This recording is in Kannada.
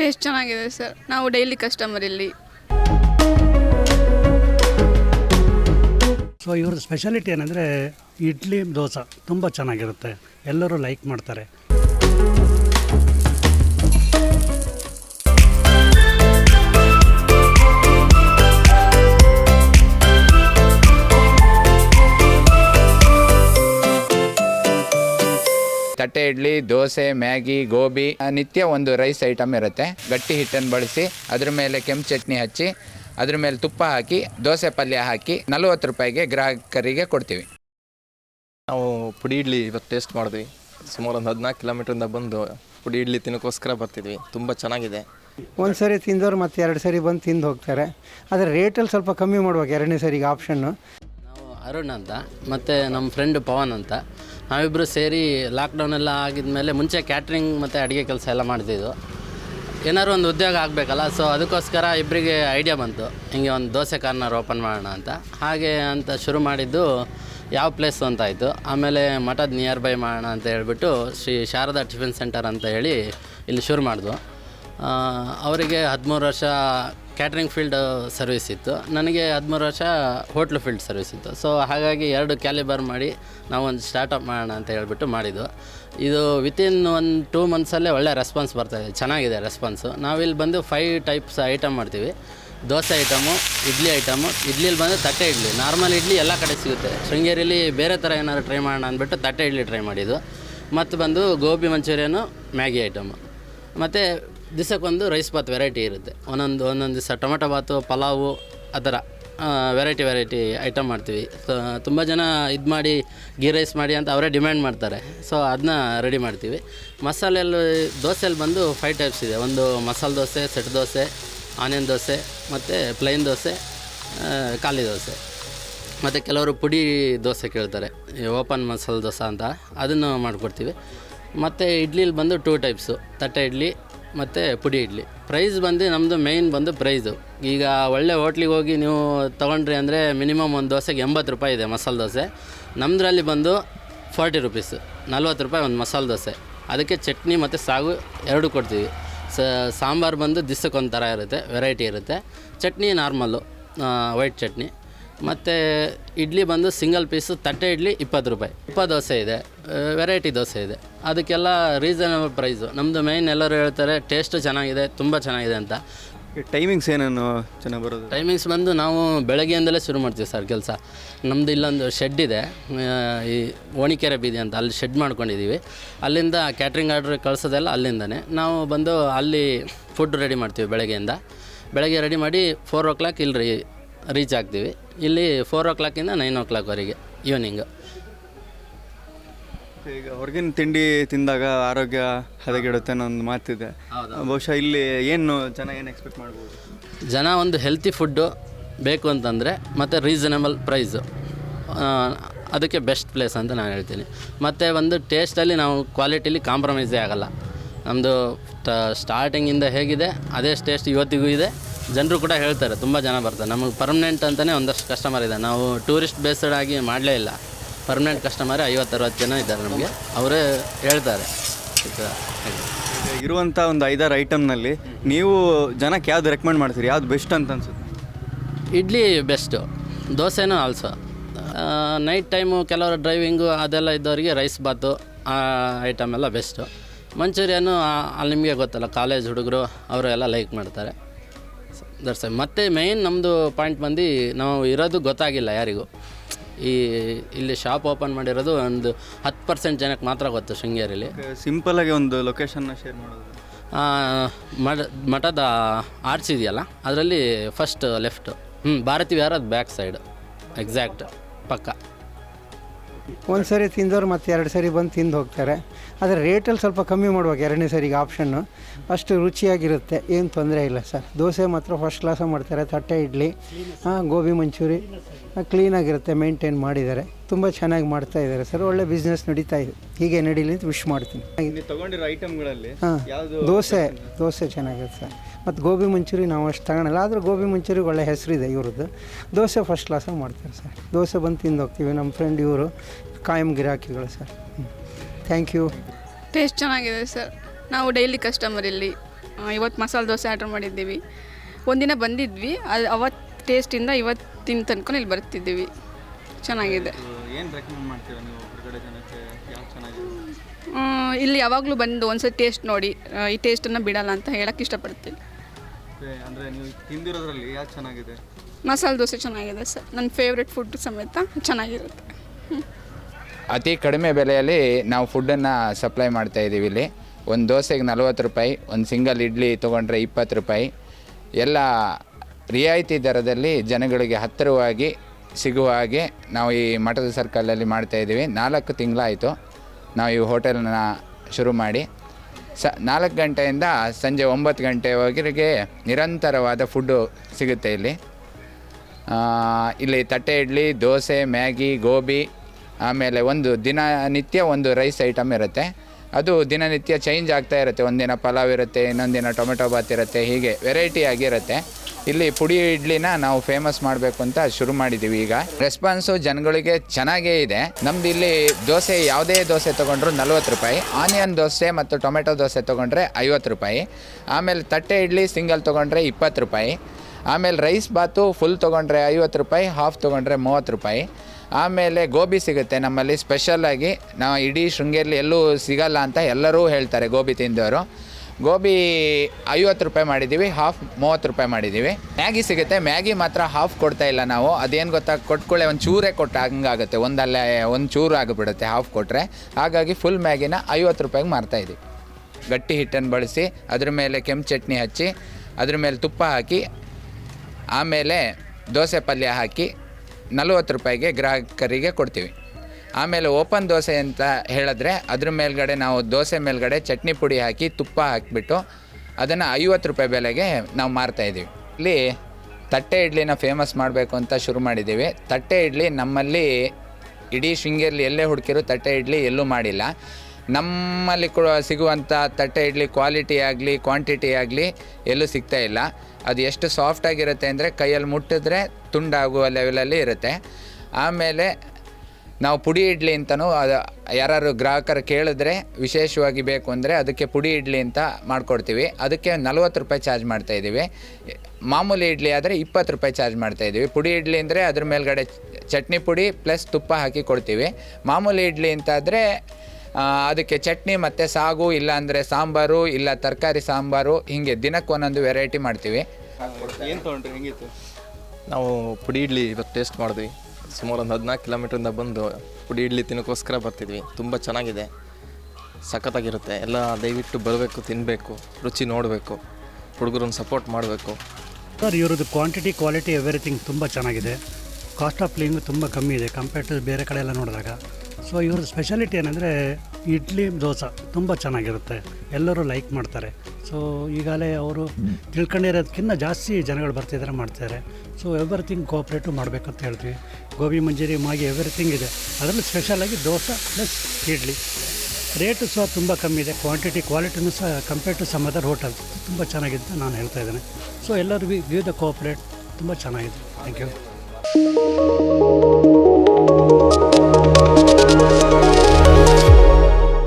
ಟೇಸ್ಟ್ ಚೆನ್ನಾಗಿದೆ ಸರ್. ನಾವು ಡೈಲಿ ಕಸ್ಟಮರ್ ಇಲ್ಲಿ. ಸೊ ಇವ್ರ ಸ್ಪೆಷಾಲಿಟಿ ಏನಂದರೆ, ಇಡ್ಲಿ ದೋಸೆ ತುಂಬ ಚೆನ್ನಾಗಿರುತ್ತೆ. ಎಲ್ಲರೂ ಲೈಕ್ ಮಾಡ್ತಾರೆ. ತಟ್ಟೆ ಇಡ್ಲಿ ದೋಸೆ ಮ್ಯಾಗಿ ಗೋಬಿ ಆ, ನಿತ್ಯ ಒಂದು ರೈಸ್ ಐಟಮ್ ಇರುತ್ತೆ. ಗಟ್ಟಿ ಹಿಟ್ಟನ್ನು ಬಳಸಿ ಅದ್ರ ಮೇಲೆ ಕೆಂಪು ಚಟ್ನಿ ಹಚ್ಚಿ ಅದ್ರ ಮೇಲೆ ತುಪ್ಪ ಹಾಕಿ ದೋಸೆ ಪಲ್ಯ ಹಾಕಿ ನಲವತ್ತು ರೂಪಾಯಿಗೆ ಗ್ರಾಹಕರಿಗೆ ಕೊಡ್ತೀವಿ. ನಾವು ಪುಡಿ ಇಡ್ಲಿ ಇವತ್ತು ಟೇಸ್ಟ್ ಮಾಡಿದ್ವಿ. ಸುಮಾರು ಒಂದು ಹದಿನಾಲ್ಕು ಕಿಲೋಮೀಟ್ರಿಂದ ಬಂದು ಪುಡಿ ಇಡ್ಲಿ ತಿನ್ನೋಕ್ಕೋಸ್ಕರ ಬರ್ತಿದ್ವಿ. ತುಂಬ ಚೆನ್ನಾಗಿದೆ. ಒಂದು ಸರಿ ತಿಂದವ್ರು ಮತ್ತೆ ಎರಡು ಸರಿ ಬಂದು ತಿಂದು ಹೋಗ್ತಾರೆ. ಆದರೆ ರೇಟಲ್ಲಿ ಸ್ವಲ್ಪ ಕಮ್ಮಿ ಮಾಡ್ಬೇಕು ಎರಡನೇ ಸರಿಗೆ ಆಪ್ಷನ್ನು ನಾವು ಅರುಣ್ ಅಂತ ಮತ್ತು ನಮ್ಮ ಫ್ರೆಂಡ್ ಪವನ್ ಅಂತ. ನಾವಿಬ್ಬರು ಸೇರಿ ಲಾಕ್ಡೌನ್ ಎಲ್ಲ ಆಗಿದ್ಮೇಲೆ ಮುಂಚೆ ಕ್ಯಾಟ್ರಿಂಗ್ ಮತ್ತು ಅಡುಗೆ ಕೆಲಸ ಎಲ್ಲ ಮಾಡ್ತಿದ್ವು. ಏನಾದ್ರು ಒಂದು ಉದ್ಯೋಗ ಆಗಬೇಕಲ್ಲ ಸೊ ಅದಕ್ಕೋಸ್ಕರ ಇಬ್ಬರಿಗೆ ಐಡಿಯಾ ಬಂತು. ಹಿಂಗೆ ಒಂದು ದೋಸೆ ಕಾರ್ನರ್ ಓಪನ್ ಮಾಡೋಣ ಅಂತ. ಹಾಗೆ ಅಂತ ಶುರು ಮಾಡಿದ್ದು ಯಾವ ಪ್ಲೇಸ್ ಅಂತ ಆಯಿತು ಆಮೇಲೆ ಮಠದ ನಿಯರ್ ಬೈ ಮಾಡೋಣ ಅಂತ ಹೇಳ್ಬಿಟ್ಟು ಶ್ರೀ ಶಾರದಾ ಟಿಫಿನ್ ಸೆಂಟರ್ ಅಂತ ಹೇಳಿ ಇಲ್ಲಿ ಶುರು ಮಾಡಿದ್ವು. ಅವರಿಗೆ ಹದಿಮೂರು ವರ್ಷ ಕ್ಯಾಟ್ರಿಂಗ್ ಫೀಲ್ಡ್ ಸರ್ವಿಸ್ ಇತ್ತು. ನನಗೆ ಹದಿಮೂರು ವರ್ಷ ಹೋಟ್ಲ್ ಫೀಲ್ಡ್ ಸರ್ವಿಸ್ ಇತ್ತು. ಸೊ ಹಾಗಾಗಿ ಎರಡು ಕ್ಯಾಲಿಬರ್ ಮಾಡಿ ನಾವೊಂದು ಸ್ಟಾರ್ಟಪ್ ಮಾಡೋಣ ಅಂತ ಹೇಳ್ಬಿಟ್ಟು ಮಾಡಿದ್ದು. ಇದು ವಿತಿನ್ ಒಂದು ಟೂ ಮಂತ್ಸಲ್ಲೇ ಒಳ್ಳೆ ರೆಸ್ಪಾನ್ಸ್ ಇದೆ. ಚೆನ್ನಾಗಿದೆ ರೆಸ್ಪಾನ್ಸು ನಾವಿಲ್ಲಿ ಬಂದು ಫೈವ್ ಟೈಪ್ಸ್ ಐಟಮ್ ಮಾಡ್ತೀವಿ. ದೋಸೆ ಐಟಮು ಇಡ್ಲಿ ಐಟಮು ಇಡ್ಲಿಲಿ ಬಂದು ತಟ್ಟೆ ಇಡ್ಲಿ. ನಾರ್ಮಲ್ ಇಡ್ಲಿ ಎಲ್ಲ ಕಡೆ ಸಿಗುತ್ತೆ. ಶೃಂಗೇರಿಲಿ ಬೇರೆ ಥರ ಏನಾದರೂ ಟ್ರೈ ಮಾಡೋಣ ಅಂದ್ಬಿಟ್ಟು ತಟ್ಟೆ ಇಡ್ಲಿ ಟ್ರೈ ಮಾಡಿದ್ದು. ಮತ್ತು ಬಂದು ಗೋಬಿ ಮಂಚೂರಿಯನು ಮ್ಯಾಗಿ ಐಟಮು ಮತ್ತು ದಿವಸಕ್ಕೊಂದು ರೈಸ್ ಬಾತ್ ವೆರೈಟಿ ಇರುತ್ತೆ. ಒಂದೊಂದು ಒಂದೊಂದು ದಿವಸ ಟೊಮೆಟೊ ಬಾತು ಪಲಾವು ಆ ಥರ ವೆರೈಟಿ ವೆರೈಟಿ ಐಟಮ್ ಮಾಡ್ತೀವಿ. ಸೊ ತುಂಬ ಜನ ಇದು ಮಾಡಿ ಗೀ ರೈಸ್ ಮಾಡಿ ಅಂತ ಅವರೇ ಡಿಮ್ಯಾಂಡ್ ಮಾಡ್ತಾರೆ. ಸೊ ಅದನ್ನ ರೆಡಿ ಮಾಡ್ತೀವಿ. ಮಸಾಲೆಯಲ್ಲಿ ದೋಸೆಯಲ್ಲಿ ಬಂದು ಫೈವ್ ಟೈಪ್ಸ್ ಇದೆ. ಒಂದು ಮಸಾಲೆ ದೋಸೆ ಸೆಟ್ ದೋಸೆ ಆನಿಯನ್ ದೋಸೆ, ಮತ್ತು ಪ್ಲೈನ್ ದೋಸೆ ಖಾಲಿ ದೋಸೆ. ಮತ್ತು ಕೆಲವರು ಪುಡಿ ದೋಸೆ ಕೇಳ್ತಾರೆ. ಓಪನ್ ಮಸಾಲೆ ದೋಸೆ ಅಂತ. ಅದನ್ನು ಮಾಡಿಕೊಡ್ತೀವಿ. ಮತ್ತು ಇಡ್ಲಿಲಿ ಬಂದು ಟೂ ಟೈಪ್ಸು ತಟ್ಟೆ ಇಡ್ಲಿ ಮತ್ತು ಪುಡಿ ಇಡ್ಲಿ. ಪ್ರೈಸ್ ಬಂದು ನಮ್ಮದು ಮೇಯ್ನ್ ಬಂದು ಪ್ರೈಸು. ಈಗ ಒಳ್ಳೆ ಹೋಟ್ಲಿಗೆ ಹೋಗಿ ನೀವು ತೊಗೊಂಡ್ರಿ ಅಂದರೆ ಮಿನಿಮಮ್ ಒಂದು ದೋಸೆಗೆ ಎಂಬತ್ತು ರೂಪಾಯಿ ಇದೆ ಮಸಾಲೆ ದೋಸೆ. ನಮ್ಮದ್ರಲ್ಲಿ ಬಂದು ಫಾರ್ಟಿ ರುಪೀಸು, ನಲ್ವತ್ತು ರೂಪಾಯಿ ಒಂದು ಮಸಾಲೆ ದೋಸೆ. ಅದಕ್ಕೆ ಚಟ್ನಿ ಮತ್ತು ಸಾಗು ಎರಡು ಕೊಡ್ತೀವಿ. ಸಾಂಬಾರು ಬಂದು ದಿಸಕ್ಕೊಂದು ಥರ ಇರುತ್ತೆ ವೆರೈಟಿ ಇರುತ್ತೆ. Chutney normal white chutney. ಮತ್ತು ಇಡ್ಲಿ ಬಂದು ಸಿಂಗಲ್ ಪೀಸು ತಟ್ಟೆ ಇಡ್ಲಿ ಇಪ್ಪತ್ತು ರೂಪಾಯಿ. ಉಪ್ಪ ದೋಸೆ ಇದೆ ವೆರೈಟಿ ದೋಸೆ ಇದೆ. ಅದಕ್ಕೆಲ್ಲ ರೀಸನಬಲ್ ಪ್ರೈಸು ನಮ್ಮದು ಮೇಯ್ನ್ ಎಲ್ಲರೂ ಹೇಳ್ತಾರೆ ಟೇಸ್ಟು ಚೆನ್ನಾಗಿದೆ ತುಂಬ ಚೆನ್ನಾಗಿದೆ ಅಂತ. ಟೈಮಿಂಗ್ಸ್ ಏನೇನು ಚೆನ್ನಾಗಿ ಬರೋದು? ಟೈಮಿಂಗ್ಸ್ ಬಂದು ನಾವು ಬೆಳಗ್ಗೆಯಿಂದಲೇ ಶುರು ಮಾಡ್ತೀವಿ ಸರ್ ಕೆಲಸ. ನಮ್ಮದು ಇಲ್ಲೊಂದು ಶೆಡ್ ಇದೆ ಈ ಓಣಿಕೆರೆ ಬೀದಿ ಅಂತ. ಅಲ್ಲಿ ಶೆಡ್ ಮಾಡ್ಕೊಂಡಿದ್ದೀವಿ ಅಲ್ಲಿಂದ ಕ್ಯಾಟ್ರಿಂಗ್ ಆರ್ಡ್ರ್ ಕಳ್ಸೋದೆಲ್ಲ ಅಲ್ಲಿಂದನೇ. ನಾವು ಬಂದು ಅಲ್ಲಿ ಫುಡ್ ರೆಡಿ ಮಾಡ್ತೀವಿ ಬೆಳಗ್ಗೆಯಿಂದ. ಬೆಳಗ್ಗೆ ರೆಡಿ ಮಾಡಿ ಫೋರ್ ಓ ಕ್ಲಾಕ್ ಇಲ್ಲಿ ರೀ ರೀಚ್ ಆಗ್ತೀವಿ. ಇಲ್ಲಿ ಫೋರ್ ಓ ಕ್ಲಾಕಿಂದ ನೈನ್ ಓ ಕ್ಲಾಕ್ವರೆಗೆ ಈವ್ನಿಂಗು ಈಗ ಹೊರಗಿನ ತಿಂಡಿ ತಿಂದಾಗ ಆರೋಗ್ಯ ಹದಗೆಡುತ್ತೆ ಅನ್ನೋ ಒಂದು ಮಾತಿದೆ. ಬಹುಶಃ ಇಲ್ಲಿ ಏನು ಜನ ಏನು ಎಕ್ಸ್ಪೆಕ್ಟ್ ಮಾಡ್ಬೋದು? ಜನ ಒಂದು ಹೆಲ್ತಿ ಫುಡ್ಡು ಬೇಕು ಅಂತಂದರೆ ಮತ್ತು ರೀಸನಬಲ್ ಪ್ರೈಸು ಅದಕ್ಕೆ ಬೆಸ್ಟ್ ಪ್ಲೇಸ್ ಅಂತ ನಾನು ಹೇಳ್ತೀನಿ. ಮತ್ತು ಒಂದು ಟೇಸ್ಟಲ್ಲಿ ನಾವು ಕ್ವಾಲಿಟಿಲಿ ಕಾಂಪ್ರಮೈಸೇ ಆಗಲ್ಲ. ನಮ್ಮದು ಸ್ಟಾರ್ಟಿಂಗಿಂದ ಹೇಗಿದೆ ಅದೇ ಟೇಸ್ಟ್ ಇವತ್ತಿಗೂ ಇದೆ. ಜನರು ಕೂಡ ಹೇಳ್ತಾರೆ ತುಂಬ ಜನ ಬರ್ತಾರೆ. ನಮಗೆ ಪರ್ಮನೆಂಟ್ ಅಂತಲೇ ಒಂದಷ್ಟು ಕಸ್ಟಮರ್ ಇದೆ ನಾವು ಟೂರಿಸ್ಟ್ ಬೇಸ್ಡ್ ಆಗಿ ಮಾಡಲೇ ಇಲ್ಲ. ಪರ್ಮನೆಂಟ್ ಕಸ್ಟಮರೇ ಐವತ್ತರವತ್ತು ಜನ ಇದ್ದಾರೆ ನಮಗೆ. ಅವರೇ ಹೇಳ್ತಾರೆ. ಇರುವಂಥ ಒಂದು ಐದಾರು ಐಟಮ್ನಲ್ಲಿ ನೀವು ಜನಕ್ಕೆ ಯಾವ್ದು ರೆಕಮೆಂಡ್ ಮಾಡ್ತೀರಿ? ಯಾವ್ದು ಬೆಸ್ಟ್ ಅಂತ ಅನ್ಸುತ್ತೆ? ಇಡ್ಲಿ ಬೆಸ್ಟು ದೋಸೆನೂ ಆಲ್ಸೋ ನೈಟ್ ಟೈಮು ಕೆಲವರು ಡ್ರೈವಿಂಗು ಅದೆಲ್ಲ ಇದ್ದವರಿಗೆ ರೈಸ್ ಬಾತು ಆ ಐಟಮ್ ಎಲ್ಲ ಬೆಸ್ಟು ಮಂಚೂರಿಯನ್ನು ಅಲ್ಲಿ ನಿಮಗೆ ಗೊತ್ತಲ್ಲ ಕಾಲೇಜ್ ಹುಡುಗರು ಅವರು ಎಲ್ಲ ಲೈಕ್ ಮಾಡ್ತಾರೆ. ದರ್ಸ ಮತ್ತು ಮೇಯ್ನ್ ನಮ್ಮದು ಪಾಯಿಂಟ್ ಬಂದು ನಾವು ಇರೋದು ಗೊತ್ತಾಗಿಲ್ಲ ಯಾರಿಗೂ. ಈ ಇಲ್ಲಿ ಶಾಪ್ ಓಪನ್ ಮಾಡಿರೋದು ಒಂದು ಹತ್ತು ಪರ್ಸೆಂಟ್ ಜನಕ್ಕೆ ಮಾತ್ರ ಗೊತ್ತು ಶೃಂಗೇರಿಲಿ. ಸಿಂಪಲಾಗಿ ಒಂದು ಲೊಕೇಶನ್ನ ಶೇರ್ ಮಾಡೋದು. ಮಠ ಮಠದ ಆರ್ಚ್ ಇದೆಯಲ್ಲ ಅದರಲ್ಲಿ ಫಸ್ಟ್ ಲೆಫ್ಟು ಹ್ಞೂ ಭಾರತಿ ವಿಹಾರದ ಅದು ಬ್ಯಾಕ್ ಸೈಡ್ ಎಕ್ಸಾಕ್ಟ್ ಪಕ್ಕ. ಒಂದು ಸರಿ ತಿಂದವ್ರು ಮತ್ತೆ ಎರಡು ಸರಿ ಬಂದು ತಿಂದು ಹೋಗ್ತಾರೆ. ಆದರೆ ರೇಟಲ್ಲಿ ಸ್ವಲ್ಪ ಕಮ್ಮಿ ಮಾಡ್ಬೇಕು ಎರಡನೇ ಸರಿಗೆ ಆಪ್ಷನ್ನು ಅಷ್ಟು ರುಚಿಯಾಗಿರುತ್ತೆ. ಏನು ತೊಂದರೆ ಇಲ್ಲ ಸರ್. ದೋಸೆ ಮಾತ್ರ ಫಸ್ಟ್ ಕ್ಲಾಸ ಮಾಡ್ತಾರೆ, ತಟ್ಟೆ, ಇಡ್ಲಿ ಗೋಬಿ ಮಂಚೂರಿ ಕ್ಲೀನಾಗಿರುತ್ತೆ ಮೇಂಟೈನ್ ಮಾಡಿದ್ದಾರೆ. ತುಂಬ ಚೆನ್ನಾಗಿ ಮಾಡ್ತಾ ಇದ್ದಾರೆ ಸರ್. ಒಳ್ಳೆ ಬಿಸ್ನೆಸ್ ನಡೀತಾ ಇದೆ. ಹೀಗೆ ನಡೀಲಿ ಅಂತ ವಿಶ್ ಮಾಡ್ತೀನಿ. ನೀವು ತಗೊಂಡಿರೋ ಐಟಮ್ಗಳಲ್ಲಿ ಹಾಂ. ಯಾವುದು ದೋಸೆ ದೋಸೆ ಚೆನ್ನಾಗಿರುತ್ತೆ ಸರ್. ಮತ್ತು ಗೋಬಿ ಮಂಚೂರಿ ನಾವು ಅಷ್ಟು ತಗೊಳಲ್ಲ. ಆದರೂ ಗೋಬಿ ಮಂಚೂರಿಗೆ ಒಳ್ಳೆ ಇದೆ ಇವ್ರದ್ದು. ದೋಸೆ ಫಸ್ಟ್ ಕ್ಲಾಸಾಗಿ ಮಾಡ್ತಾರೆ ಸರ್. ದೋಸೆ ಬಂದು ತಿಂದು ಹೋಗ್ತೀವಿ ನಮ್ಮ ಫ್ರೆಂಡ್ ಇವರು. ಕಾಯಂ ಗಿರಾಕಿಗಳು ಸರ್. ಥ್ಯಾಂಕ್ ಯು ಟೇಸ್ಟ್ ಚೆನ್ನಾಗಿದೆ ಸರ್. ನಾವು ಡೈಲಿ ಕಸ್ಟಮರ್ ಇಲ್ಲಿ. ಇವತ್ತು ಮಸಾಲೆ ದೋಸೆ ಆರ್ಡ್ರ್ ಮಾಡಿದ್ದೀವಿ. ಒಂದಿನ ಬಂದಿದ್ವಿ. ಅದು ಅವತ್ತು ಟೇಸ್ಟಿಂದ ಇವತ್ತಿನ ತನಕ ಇಲ್ಲಿ ಬರ್ತಿದ್ದೀವಿ. ಚೆನ್ನಾಗಿದೆ. ಏನು ರೆಕಮೆಂಡ್ ಮಾಡ್ತೀರಾ ನೀವು ಹೊರಗಡೆ ಜನಕ್ಕೆ? ಯಾಕೆ ಚೆನ್ನಾಗಿದೆ? ಆ, ಇಲ್ಲಿ ಯಾವಾಗಲೂ ಬಂದು ಒಂದ್ಸತಿ ಟೇಸ್ಟ್ ನೋಡಿ. ಆ, ಈ ಟೇಸ್ಟನ್ನು ಬಿಡಲ್ಲ ಅಂತ ಹೇಳಕ್ಕೆ ಇಷ್ಟಪಡ್ತೀನಿ. ಮತ್ತೆ ಅಂದರೆ ನೀವು ತಿಂದಿರೋದ್ರಲ್ಲಿ ಯಾಕೆ ಚೆನ್ನಾಗಿದೆ? ಮಸಾಲೆ ದೋಸೆ ಚೆನ್ನಾಗಿದೆ ಸರ್. ನನ್ನ ಫೇವ್ರೆಟ್ ಫುಡ್ ಸಮೇತ ಚೆನ್ನಾಗಿರುತ್ತೆ. ಹ್ಮ್. ಅತಿ ಕಡಿಮೆ ಬೆಲೆಯಲ್ಲಿ ನಾವು ಫುಡ್ಡನ್ನು ಸಪ್ಲೈ ಮಾಡ್ತಾ ಇದ್ದೀವಿ ಇಲ್ಲಿ. ಒಂದು ದೋಸೆಗೆ ನಲ್ವತ್ತು ರೂಪಾಯಿ ಒಂದು ಸಿಂಗಲ್ ಇಡ್ಲಿ ತೊಗೊಂಡ್ರೆ ಇಪ್ಪತ್ತು ರೂಪಾಯಿ. ಎಲ್ಲ ರಿಯಾಯಿತಿ ದರದಲ್ಲಿ ಜನಗಳಿಗೆ ಹತ್ತಿರವಾಗಿ ಸಿಗುವ ಹಾಗೆ ನಾವು ಈ ಮಠದ ಸರ್ಕಲಲ್ಲಿ ಮಾಡ್ತಾ ಇದ್ದೀವಿ. ನಾಲ್ಕು ತಿಂಗಳಾಯಿತು ನಾವು ಈ ಹೋಟೆಲನ್ನ ಶುರು ಮಾಡಿ. ಸ, ನಾಲ್ಕು ಗಂಟೆಯಿಂದ ಸಂಜೆ ಒಂಬತ್ತು ಗಂಟೆವರೆಗೆ ನಿರಂತರವಾದ ಫುಡ್ಡು ಸಿಗುತ್ತೆ ಇಲ್ಲಿ. ಇಲ್ಲಿ ತಟ್ಟೆ ಇಡ್ಲಿ, ದೋಸೆ, ಮ್ಯಾಗಿ, ಗೋಬಿ, ಆಮೇಲೆ ಒಂದು ದಿನನಿತ್ಯ ಒಂದು ರೈಸ್ ಐಟಮ್ ಇರುತ್ತೆ. ಅದು ದಿನನಿತ್ಯ ಚೇಂಜ್ ಆಗ್ತಾ ಇರುತ್ತೆ. ಒಂದಿನ ಪಲಾವ್ ಇರುತ್ತೆ, ಇನ್ನೊಂದಿನ ಟೊಮೆಟೊ ಬಾತ್ ಇರುತ್ತೆ, ಹೀಗೆ ವೆರೈಟಿ ಆಗಿರುತ್ತೆ ಇಲ್ಲಿ ಪುಡಿ ಇಡ್ಲಿನ ನಾವು ಫೇಮಸ್ ಮಾಡಬೇಕು ಅಂತ ಶುರು ಮಾಡಿದ್ದೀವಿ ಈಗ. ರೆಸ್ಪಾನ್ಸು ಜನಗಳಿಗೆ ಚೆನ್ನಾಗೇ ಇದೆ. ನಮ್ದು ಇಲ್ಲಿ ದೋಸೆ ಯಾವುದೇ ದೋಸೆ ತೊಗೊಂಡ್ರು ನಲ್ವತ್ತು ರೂಪಾಯಿ. ಆನಿಯನ್ ದೋಸೆ ಮತ್ತು ಟೊಮೆಟೊ ದೋಸೆ ತೊಗೊಂಡ್ರೆ ಐವತ್ತು ರೂಪಾಯಿ. ಆಮೇಲೆ ತಟ್ಟೆ ಇಡ್ಲಿ ಸಿಂಗಲ್ ತೊಗೊಂಡ್ರೆ ಇಪ್ಪತ್ತು ರೂಪಾಯಿ. ಆಮೇಲೆ ರೈಸ್ ಬಾತು ಫುಲ್ ತೊಗೊಂಡ್ರೆ ಐವತ್ತು ರೂಪಾಯಿ ಹಾಫ್ ತೊಗೊಂಡ್ರೆ ಮೂವತ್ತು ರೂಪಾಯಿ. ಆಮೇಲೆ ಗೋಬಿ ಸಿಗುತ್ತೆ ನಮ್ಮಲ್ಲಿ ಸ್ಪೆಷಲ್ಲಾಗಿ ನಾವು ಇಡೀ ಶೃಂಗೇರಿ ಎಲ್ಲೂ ಸಿಗಲ್ಲ ಅಂತ ಎಲ್ಲರೂ ಹೇಳ್ತಾರೆ ಗೋಬಿ ತಿಂದವರು. ಗೋಬಿ ಐವತ್ತು ರೂಪಾಯಿ ಮಾಡಿದ್ದೀವಿ ಹಾಫ್ ಮೂವತ್ತು ರೂಪಾಯಿ ಮಾಡಿದ್ದೀವಿ. ಮ್ಯಾಗಿ ಸಿಗುತ್ತೆ, ಮ್ಯಾಗಿ ಮಾತ್ರ ಹಾಫ್ ಕೊಡ್ತಾ ಇಲ್ಲ ನಾವು. ಅದೇನು ಗೊತ್ತಾ ಕೊಟ್ಕೊಳ್ಳೆ ಒಂದು ಚೂರೇ ಕೊಟ್ಟು ಹಂಗಾಗುತ್ತೆ. ಒಂದಲ್ಲೇ ಒಂದು ಚೂರು ಆಗಿಬಿಡುತ್ತೆ ಹಾಫ್ ಕೊಟ್ಟರೆ ಹಾಗಾಗಿ ಫುಲ್ ಮ್ಯಾಗಿನ ಐವತ್ತು ರೂಪಾಯಿಗೆ ಮಾರ್ತಾಯಿದ್ದೀವಿ ಗಟ್ಟಿ ಹಿಟ್ಟನ್ನು ಬಳಸಿ, ಅದ್ರ ಮೇಲೆ ಕೆಂಪು ಚಟ್ನಿ ಹಚ್ಚಿ, ಅದ್ರ ಮೇಲೆ ತುಪ್ಪ ಹಾಕಿ, ಆಮೇಲೆ ದೋಸೆ ಪಲ್ಯ ಹಾಕಿ, ನಲವತ್ತು ರೂಪಾಯಿಗೆ ಗ್ರಾಹಕರಿಗೆ ಕೊಡ್ತೀವಿ. ಆಮೇಲೆ ಓಪನ್ ದೋಸೆ ಅಂತ ಹೇಳಿದ್ರೆ ಅದ್ರ ಮೇಲ್ಗಡೆ ನಾವು ದೋಸೆ ಮೇಲ್ಗಡೆ ಚಟ್ನಿ ಪುಡಿ ಹಾಕಿ ತುಪ್ಪ ಹಾಕಿಬಿಟ್ಟು ಅದನ್ನು ಐವತ್ತು ರೂಪಾಯಿ ಬೆಲೆಗೆ ನಾವು ಮಾರ್ತಾಯಿದ್ದೀವಿ ಇಲ್ಲಿ ತಟ್ಟೆ ಇಡ್ಲಿನ ಫೇಮಸ್ ಮಾಡಬೇಕು ಅಂತ ಶುರು ಮಾಡಿದ್ದೀವಿ ತಟ್ಟೆ ಇಡ್ಲಿ ನಮ್ಮಲ್ಲಿ ಇಡೀ ಶೃಂಗೇರಿಲಿ ಎಲ್ಲೇ ಹುಡುಕಿರೋ ತಟ್ಟೆ ಇಡ್ಲಿ ಎಲ್ಲೂ ಮಾಡಿಲ್ಲ. ನಮ್ಮಲ್ಲಿ ಕೂಡ ಸಿಗುವಂಥ ತಟ್ಟೆ ಇಡ್ಲಿ ಕ್ವಾಲಿಟಿ ಆಗಲಿ ಕ್ವಾಂಟಿಟಿ ಆಗಲಿ ಎಲ್ಲೂ ಸಿಗ್ತಾ ಇಲ್ಲ. ಅದು ಎಷ್ಟು ಸಾಫ್ಟಾಗಿರುತ್ತೆ ಅಂದರೆ ಕೈಯಲ್ಲಿ ಮುಟ್ಟಿದ್ರೆ ತುಂಡಾಗುವ ಲೆವೆಲಲ್ಲಿ ಇರುತ್ತೆ. ಆಮೇಲೆ ನಾವು ಪುಡಿ ಇಡ್ಲಿ ಅಂತಲೂ ಅದು ಯಾರು ಗ್ರಾಹಕರು ಕೇಳಿದ್ರೆ ವಿಶೇಷವಾಗಿ ಬೇಕು ಅಂದರೆ ಅದಕ್ಕೆ ಪುಡಿ ಇಡ್ಲಿ ಅಂತ ಮಾಡಿಕೊಡ್ತೀವಿ. ಅದಕ್ಕೆ ನಲ್ವತ್ತು ರೂಪಾಯಿ ಚಾರ್ಜ್ ಮಾಡ್ತಾಯಿದ್ದೀವಿ ಮಾಮೂಲಿ ಇಡ್ಲಿ ಆದರೆ ಇಪ್ಪತ್ತು ರೂಪಾಯಿ ಚಾರ್ಜ್ ಮಾಡ್ತಾಯಿದ್ದೀವಿ ಪುಡಿ ಇಡ್ಲಿ ಅಂದರೆ ಅದ್ರ ಮೇಲ್ಗಡೆ ಚಟ್ನಿ ಪುಡಿ ಪ್ಲಸ್ ತುಪ್ಪ ಹಾಕಿ ಕೊಡ್ತೀವಿ. ಮಾಮೂಲಿ ಇಡ್ಲಿ ಅಂತಾದರೆ ಅದಕ್ಕೆ ಚಟ್ನಿ ಮತ್ತು ಸಾಗು ಇಲ್ಲ ಅಂದರೆ ಸಾಂಬಾರು ಇಲ್ಲ ತರಕಾರಿ ಸಾಂಬಾರು ಹೀಗೆ ದಿನಕ್ಕೆ ಒಂದೊಂದು ವೆರೈಟಿ ಮಾಡ್ತೀವಿ. ಏನು ತೊಗೊಂಡ್ರಿ? ಹೆಂಗಿತ್ತು? ನಾವು ಪುಡಿ ಇಡ್ಲಿ ಇವತ್ತು ಟೇಸ್ಟ್ ಮಾಡಿದ್ವಿ. ಸುಮಾರು ಒಂದು ಹದಿನಾಲ್ಕು ಕಿಲೋಮೀಟ್ರಿಂದ ಬಂದು ಪುಡಿ ಇಡ್ಲಿ ತಿನ್ನೋಕ್ಕೋಸ್ಕರ ಬರ್ತಿದ್ವಿ. ತುಂಬ ಚೆನ್ನಾಗಿದೆ. ಸಖತ್ತಾಗಿರುತ್ತೆ. ಎಲ್ಲ ದಯವಿಟ್ಟು ಬರಬೇಕು ತಿನ್ನಬೇಕು ರುಚಿ ನೋಡಬೇಕು, ಹುಡುಗರನ್ನ ಸಪೋರ್ಟ್ ಮಾಡಬೇಕು. ಸರ್, ಇವ್ರದ್ದು ಕ್ವಾಂಟಿಟಿ ಕ್ವಾಲಿಟಿ ಎವ್ರಿಥಿಂಗ್ ತುಂಬ ಚೆನ್ನಾಗಿದೆ. ಕಾಸ್ಟ್ ಆಫ್ ಲಿವಿಂಗ್ ತುಂಬ ಕಮ್ಮಿ ಇದೆ ಕಂಪೇರ್ ಟು ಬೇರೆ ಕಡೆ ಎಲ್ಲ ನೋಡಿದಾಗ. ಸೊ ಇವ್ರದ್ದು ಸ್ಪೆಷಾಲಿಟಿ ಏನಂದರೆ, ಇಡ್ಲಿ ದೋಸೆ ತುಂಬ ಚೆನ್ನಾಗಿರುತ್ತೆ. ಎಲ್ಲರೂ ಲೈಕ್ ಮಾಡ್ತಾರೆ. ಸೊ ಈಗಲೇ ಅವರು ತಿಳ್ಕೊಂಡಿರೋದಕ್ಕಿಂತ ಜಾಸ್ತಿ ಜನಗಳು ಬರ್ತಿದ್ದಾರೆ ಮಾಡ್ತಾರೆ ಸೊ ಎವ್ರಿಥಿಂಗ್ ಕೋಆಪ್ರೇಟಿವ್ ಮಾಡಬೇಕಂತ ಹೇಳ್ತೀವಿ. ಗೋಬಿ ಮಂಜೂರಿ ಮಾಗಿ ಎವ್ರಿಥಿಂಗ್ ಇದೆ. ಅದರಲ್ಲಿ ಸ್ಪೆಷಲಾಗಿ ದೋಸೆ ಪ್ಲಸ್ ಇಡ್ಲಿ. ರೇಟು ಸಹ ತುಂಬ ಕಮ್ಮಿ ಇದೆ. ಕ್ವಾಂಟಿಟಿ ಕ್ವಾಲಿಟಿನೂ ಸಹ compare to some other hotel ತುಂಬ ಚೆನ್ನಾಗಿದೆ ಅಂತ ನಾನು ಹೇಳ್ತಾ ಇದ್ದೇನೆ. ಸೊ ಎಲ್ಲರೂ ವಿ ದ ಕೋಆಪ್ರೇಟ್ ತುಂಬ ಚೆನ್ನಾಗಿದೆ. Thank you